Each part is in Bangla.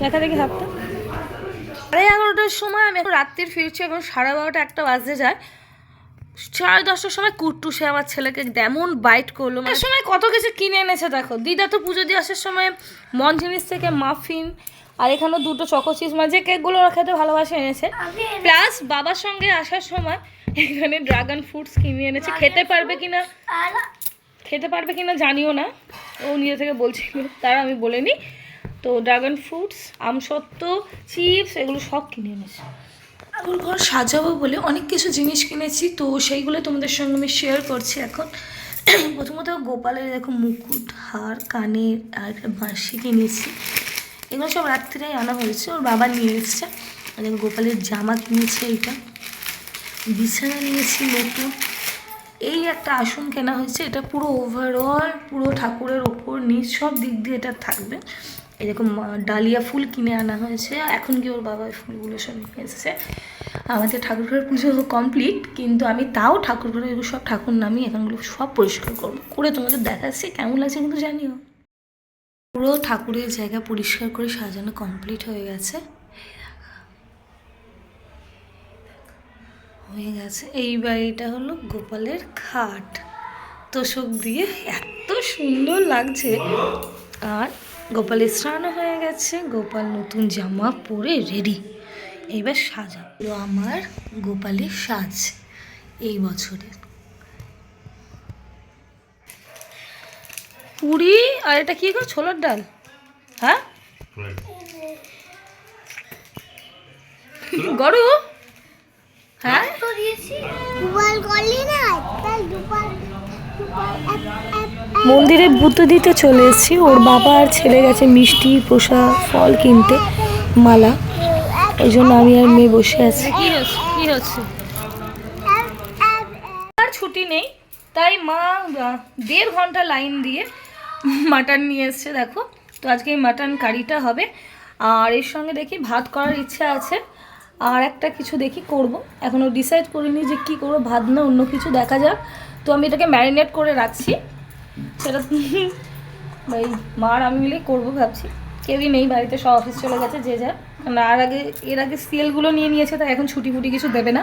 দেখা দেখি হাতটা সাড়ে এগারোটার সময় আমি এখন রাত্রির ফিরছি এখন সাড়ে বারোটা একটা বাজতে যায়। সাড়ে দশটার সময় কুট্টুসে আমার ছেলেকে এমন বাইট করল। মানে সময় কত কিছু কিনে এনেছে দেখো। দিদা তো পুজো দিয়ে আসার সময় মন জিনিস থেকে মাফিন আর এখানে দুটো চকো চিজ মানে যে কেকগুলো ওরা খেতে ভালোবাসে এনেছে। প্লাস বাবার সঙ্গে আসার সময় এখানে ড্রাগন ফ্রুটস কিনে এনেছে। খেতে পারবে কিনা? খেতে পারবে কিনা জানিও না। ও নিজে থেকে বলছিল, তারা আমি বলিনি তো ড্রাগন ফ্রুটস আমসত্ত্ব চিপস এগুলো সব কিনে এনেছি। ঠাকুর ঘর সাজাবো বলে অনেক কিছু জিনিস কিনেছি, তো সেইগুলো তোমাদের সঙ্গে আমি শেয়ার করছি এখন। প্রথমত গোপালের দেখো মুকুট, হার কানের আর একটা বাঁশি কিনেছি। এগুলো সব রাত্রিরেই আনা হয়েছে, ওর বাবা নিয়ে এসছে। দেখো গোপালের জামা কিনেছে এইটা বিছানা নিয়েছি নতুন। এই একটা আসন কেনা হয়েছে, এটা পুরো ওভারঅল পুরো ঠাকুরের ওপর নিচ, সব দিক দিয়ে এটা থাকবে। এরকম ডালিয়া ফুল কিনে আনা হয়েছে। এখন কি ওর বাবা ফুলগুলো সব নিয়ে এসেছে। আমাদের ঠাকুর ঘরের পুজো কমপ্লিট কিন্তু আমি তাও ঠাকুর ঘরে এগুলো সব ঠাকুর নামিয়ে এখানগুলো সব পরিষ্কার করব। করে তোমাদের দেখাচ্ছি, কেমন লাগছে কিন্তু জানিও। পুরো ঠাকুরের জায়গা পরিষ্কার করে সাজানো কমপ্লিট হয়ে গেছে। হয়ে গেছে। এই বাড়িটা হলো গোপালের খাট। তোষক দিয়ে এত সুন্দর লাগছে। আর গোপালের স্নানও হয়ে গেছে গোপাল নতুন জামা পরে রেডি এইবার সাজা। হলো আমার গোপালের সাজ এই বছরের। পুরি আর এটা কি গো ছোলার ডাল? হ্যাঁ? গরু? হ্যাঁ? মন্দিরে বুদ্ধ দিতে চলে এসেছি। ওর বাবা আর ছেলে গেছে মিষ্টি পোষা ফল কিনতে মালা। ওই জন্য আমি আর মেয়ে বসে আছি। কি হচ্ছে? কি আর ছুটি নেই তাই মা দেড় ঘণ্টা লাইন দিয়ে মাটন নিয়ে এসছে দেখো। তো আজকে এই মাটন কারিটা হবে। আর এর সঙ্গে দেখি ভাত করার ইচ্ছা আছে। আর একটা কিছু দেখি করব। এখনও ডিসাইড করিনি যে কি করব ভাত না অন্য কিছু দেখা যাক। তো আমি এটাকে ম্যারিনেট করে রাখছি। সেটা ভাই, মার আমি মিলেই করব ভাবছি। কেউই নেই, বাড়িতে সব অফিস চলে গেছে, যে যা কারণ আর আগে, এর আগে সিএলগুলো নিয়ে নিয়েছে, তাই এখন ছুটি ফুটি কিছু দেবে না।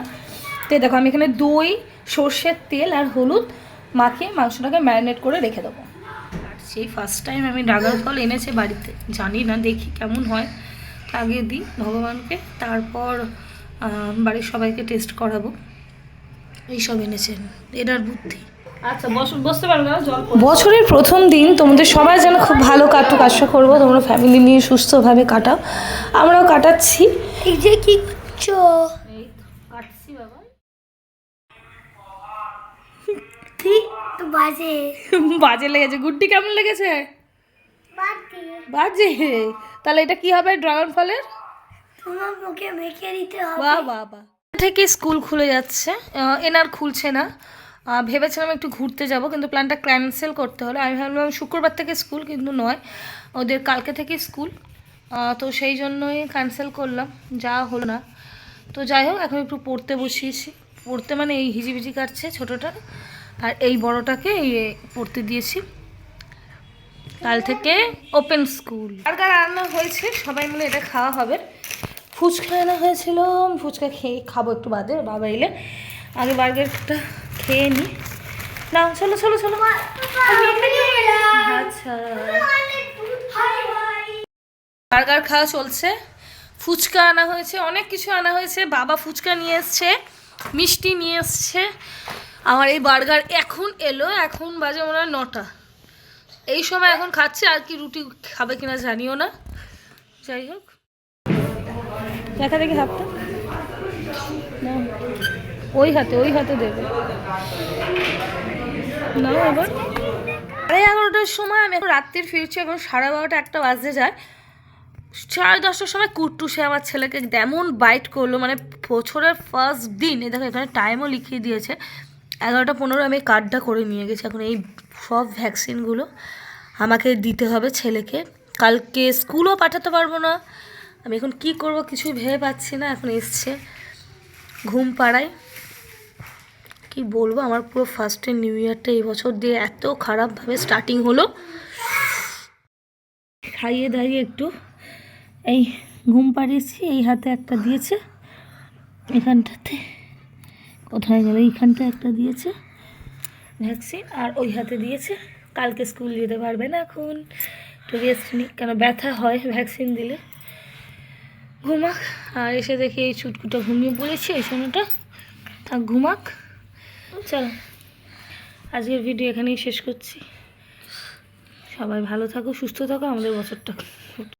তো দেখো, আমি এখানে দই, সর্ষের তেল আর হলুদ মাখিয়ে মাংসটাকে ম্যারিনেট করে রেখে দেবো। আর সেই ফার্স্ট টাইম আমি ড্রাগন ফল এনেছে বাড়িতে, জানি না, দেখি কেমন হয়। আগে দিই ভগবানকে, তারপর বাড়ির সবাইকে টেস্ট করাবো। এইসব এনেছেন এটার বুদ্ধি। আচ্ছা বসতে পারবে না বছরের প্রথম দিন তোমাদের সবাই যেন খুব ভালো কাটুক আশা করব তোমরা ফ্যামিলি নিয়ে সুস্থভাবে কাটাও। আমরাও কাটাচ্ছি। এই যে কি করছ? কাটছি বাবা। ঠিক বাজে। বাজে লেগেছে। গুড্ডি কেমন লেগেছে? বাজে। বাজে? তাহলে এটা কি হবে ড্রাগন ফলের? তোমার মুখে মেখে দিতে হবে। বাহ বাহ বাহ। থেকে স্কুল খুলে যাচ্ছে। এনার খুলছে না। ভেবেছিলাম একটু ঘুরতে যাব, কিন্তু প্ল্যানটা ক্যান্সেল করতে হলো। আমি ভাবলাম শুক্রবার থেকে স্কুল, কিন্তু নয়। ওদের কালকে থেকে স্কুল। তো সেই জন্যই ক্যান্সেল করলাম। যা হলো না। তো যাই হোক, এখন একটু পড়তে বসিয়েছি। পড়তে মানে এই হিজিবিজি কাটছে ছোটোটা। আর এই বড়টাকে এই পড়তে দিয়েছি। কাল থেকে ওপেন স্কুল বার্গার রান্না হয়েছে, সবাই মিলে এটা খাওয়া হবে। ফুচকা আনা হয়েছিল, ফুচকা খেয়ে খাব একটু বাদে, বাবা এলে আগে বার্গারটা খেয়ে নিই না, চলো চলো চলো আচ্ছা। বার্গার খাওয়া চলছে। ফুচকা আনা হয়েছে, অনেক কিছু আনা হয়েছে। বাবা ফুচকা নিয়ে এসছে, মিষ্টি নিয়ে এসছে। আমার এই বার্গার এখন এলো, এখন বাজে মনে হয় নটা। এই সময় এখন খাচ্ছে, আর কি রুটি খাবে কিনা জানিও না। যাই হোক। দেখা দেখি হাতটা। না, ওই হাতে ওই হাতে দেবে। না এবার। সাড়ে এগারোটার সময় আমি এখন রাত্রির ফিরছি, এখন সাড়ে বারোটা একটা বাজতে যায়। সাড়ে দশটার সময় কুট্টু, সে আমার ছেলেকে এমন বাইট করল মানে বছরের ফার্স্ট দিন, এই দেখো এখানে টাইমও লিখিয়ে দিয়েছে। এগারোটা পনেরো আমি কার্ডটা করে নিয়ে গেছি, এখন এই সব ভ্যাকসিনগুলো আমাকে দিতে হবে ছেলেকে। কালকে স্কুলও পাঠাতে পারব না। আমি এখন কি করব কিছুই ভেবে পাচ্ছি না, এখন এসছে ঘুম পাড়ায়। কি বলব, আমার পুরো ফার্স্টে নিউ ইয়ারটা এই বছর দিয়ে এত খারাপভাবে স্টার্টিং হলো। খাইয়ে দাইয়ে একটু এই ঘুম পাড়িয়েছি, এই হাতে একটা দিয়েছে, এখানটাতে, কোথায় গেল, এইখানটা একটা দিয়েছে ভ্যাকসিন আর ওই হাতে দিয়েছে। কালকে স্কুল যেতে পারবে না এখন, একটু রেস্ট নিই কেন ব্যথা হয় ভ্যাকসিন দিলে। ঘুমাক। আর এসে দেখি এই ছুটকুটা ঘুমিয়ে পড়েছি, এই সময়টা থাক ঘুমাক। চলো, আজকের ভিডিও এখানেই শেষ করছি। সবাই ভালো থাকো, সুস্থ থাকো, আমাদের বছরটা।